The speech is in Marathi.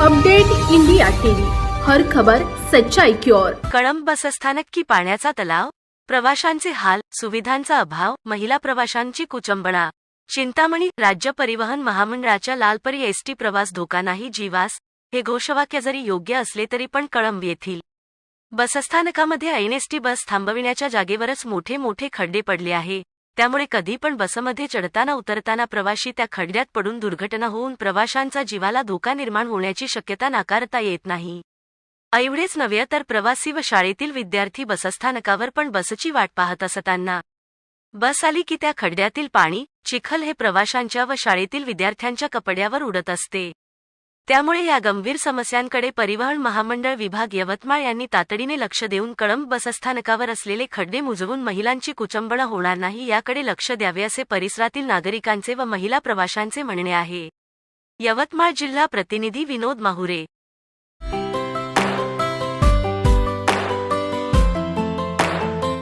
Update India TV. हर खबर सच्चाई की ओर. कळंब बसस्थानक की पाण्याचा तलाव प्रवाशांचे हाल सुविधांचा अभाव महिला प्रवाशांची कुचंबणा. चिंतामणी राज्य परिवहन महामंडळाच्या लालपरी एसटी प्रवास धोका नाही जीवास हे घोषवाक्य जरी योग्य असले तरी पण कळंब येथील. बसस्थानकामध्ये ऐन एसटी बस थांबविण्याच्या जागेवरच मोठे मोठे खड्डे पडले आहे. त्यामुळे कधी पण बसमध्ये चढताना उतरताना प्रवाशी त्या खड्ड्यात पडून दुर्घटना होऊन प्रवाशांचा जीवाला धोका निर्माण होण्याची शक्यता नाकारता येत नाही. एवढेच नव्हे तर प्रवासी व शाळेतील विद्यार्थी बसस्थानकावर पण बसची वाट पाहत असताना. बस आली की त्या खड्ड्यातील पाणी चिखल हे प्रवाशांच्या व शाळेतील विद्यार्थ्यांच्या कपड्यावर उडत असते. त्यामुळे या गंभीर समस्यांकडे परिवहन महामंडळ विभाग यवतमाळ यांनी तातडीने लक्ष देऊन कळंब बसस्थानकावर असलेले खड्डे मुजवून महिलांची कुचंबणा होणार नाही याकडे लक्ष द्यावे असे परिसरातील नागरिकांचे व महिला प्रवाशांचे म्हणणे आहे. यवतमाळ जिल्हा प्रतिनिधी विनोद माहुरे